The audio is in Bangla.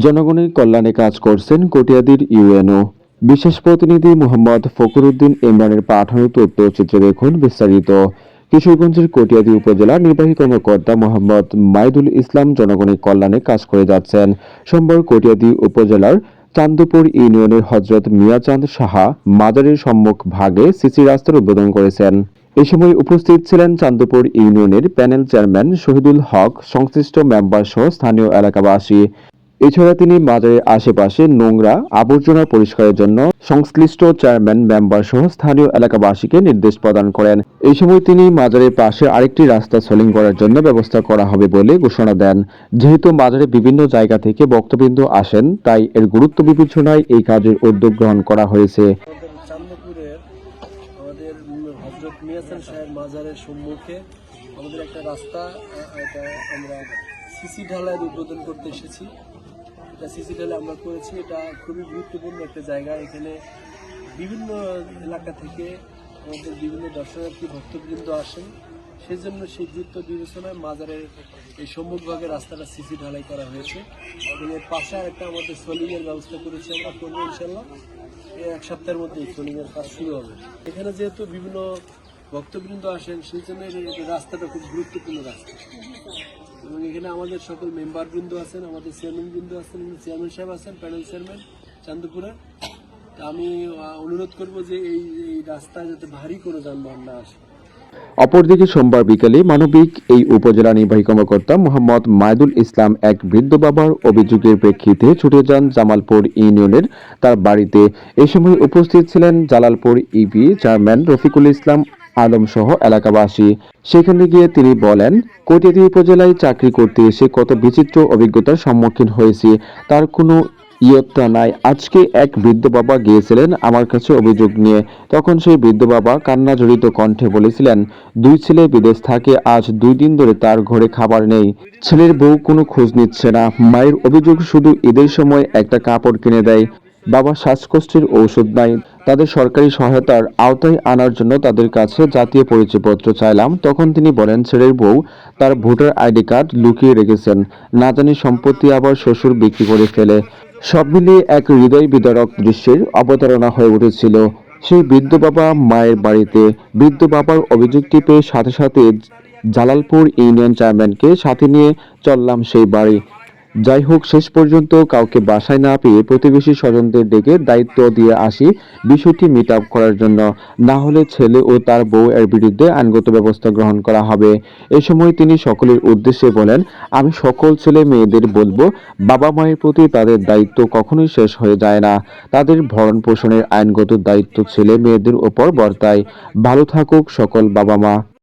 জনগণের কল্যাণে কাজ করছেন কটিয়াদির ইউএনও। বিশেষ প্রতিনিধি মোহাম্মদ ফখরুদ্দিন ইমরানের পাঠানো তথ্যচিত্রে দেখুন বিস্তারিত। কিশোরগঞ্জের কটিয়াদি উপজেলা নির্বাহী কর্মকর্তা মোহাম্মদ মাইদুল ইসলাম জনগণের কল্যাণে কাজ করে যাচ্ছেন। সোমবার কটিয়াদি উপজেলার চান্দপুর ইউনিয়নের হজরত মিয়াচাঁদ সাহা মাজারের সম্মুখ ভাগে সিসি রাস্তার উদ্বোধন করেছেন। এ সময় উপস্থিত ছিলেন চান্দপুর ইউনিয়নের প্যানেল চেয়ারম্যান শহীদুল হক, সংশ্লিষ্ট মেম্বার সহ স্থানীয় এলাকাবাসী। এছাড়া তিনি মাজারের আশেপাশে নোংরা আবর্জনা পরিষ্কারের জন্য সংশ্লিষ্ট চেয়ারম্যান, মেম্বার সহ স্থানীয় এলাকাবাসীকে নির্দেশ প্রদান করেন। এই সময় তিনি মাজারের পাশে আরেকটি রাস্তা সলিং করার জন্য ব্যবস্থা করা হবে বলে ঘোষণা দেন। যেহেতু মাজারে বিভিন্ন জায়গা থেকে বক্তবৃন্দ আসেন, তাই এর গুরুত্ব বিবেচনায় এই কাজের উদ্যোগ গ্রহণ করা হয়েছে। আমাদের একটা রাস্তা এটা আমরা সিসি ঢালাইয়ের উদ্বোধন করতে এসেছি। এটা সিসি ঢালাই আমরা করেছি, এটা খুবই গুরুত্বপূর্ণ একটা জায়গা। এখানে বিভিন্ন এলাকা থেকে আমাদের বিভিন্ন দর্শনার্থী, ভক্তবৃন্দ আসেন। সেজন্য সেই গুরুত্ব বিবেচনায় মাজারের এই সম্মুখভাগে রাস্তাটা সিসি ঢালাই করা হয়েছে। এবং এর পাশে একটা আমাদের সোলিংয়ের ব্যবস্থা করেছি আমরা করব ইনশাল্লাহ এক সপ্তাহের মধ্যে সোলিং এর কাজ শুরু হবে। এখানে যেহেতু বিভিন্ন ভক্তবৃন্দ আসেন সেই জন্য রাস্তাটা খুব গুরুত্বপূর্ণ রাস্তা। এবং এখানে আমাদের সকল মেম্বার বৃন্দ আছেন, আমাদের চেয়ারম্যান বৃন্দ আছেন চেয়ারম্যান সাহেব আছেন, প্যানেল চেয়ারম্যান চান্দপুরের আমি অনুরোধ করব যে এই এই রাস্তায় যাতে ভারী কোনো যানবাহন না আসে। অপরদিকে সোমবার বিকেলে মানবিক এই উপজেলা নির্বাহী কর্মকর্তা মোহাম্মদ মায়দুল ইসলাম এক বৃদ্ধ বাবার অভিযোগের প্রেক্ষিতে ছুটে যান জামালপুর ইউনিয়নের তার বাড়িতে। এ সময় উপস্থিত ছিলেন জালালপুর ইবি চেয়ারম্যান রফিকুল ইসলাম আলম সহ এলাকাবাসী। সেখানে গিয়ে তিনি বলেন কটিয়াদি উপজেলায় চাকরি করতে এসে কত বিচিত্র অভিজ্ঞতার সম্মুখীন হয়েছি। তার কোনো ইয়ত্তা নাই। আজকে এক বৃদ্ধ বাবা গিয়েছিলেন আমার কাছে অভিযোগ নিয়ে। তখন সেই বৃদ্ধ বাবা কান্না জড়িত কণ্ঠে বলেছিলেন, দুই ছেলে বিদেশ থাকে, আজ দুই দিন ধরে তার ঘরে খাবার নেই। ছেলের বউ কোনো খোঁজ নিচ্ছে না। মায়ের অভিযোগ শুধু ঈদের সময় একটা কাপড় কিনে দেয়। বাবা শ্বাসকষ্টের ঔষধ নাই। তাদের সরকারি সহায়তার আওতায় আনার জন্য তাদের কাছে জাতীয় পরিচয়পত্র চাইলাম। তখন তিনি বলেন, ছেলের বউ তার ভোটার আইডি কার্ড লুকিয়ে রেখেছেন। না জানি সম্পত্তি আবার শ্বশুর বিক্রি করে ফেলে। সব মিলিয়ে এক হৃদয় বিদারক দৃশ্যের অবতারণা হয়ে উঠেছিল। সেই বৃদ্ধ বাবা মায়ের বাড়িতে বৃদ্ধ বাবার অভিযোগটি পেয়ে সাথে সাথে জালালপুর ইউনিয়ন চেয়ারম্যানকে সাথে নিয়ে চললাম সেই বাড়ি। যাই হোক শেষ পর্যন্ত কাউকে বাসায় না পেয়ে প্রতিবেশী স্বজনদের ডেকে দায়িত্ব দিয়ে আসি বিষয়টি মিট আপ করার জন্য। না হলে ছেলে ও তার বউ এর বিরুদ্ধে আইনগত ব্যবস্থা গ্রহণ করা হবে। এ সময় তিনি সকলের উদ্দেশ্যে বলেন, আমি সকল ছেলে মেয়েদের বলব, বাবা মায়ের প্রতি তাদের দায়িত্ব কখনোই শেষ হয়ে যায় না। তাদের ভরণ পোষণের আইনগত দায়িত্ব ছেলে মেয়েদের ওপর বর্তায়। ভালো থাকুক সকল বাবা মা।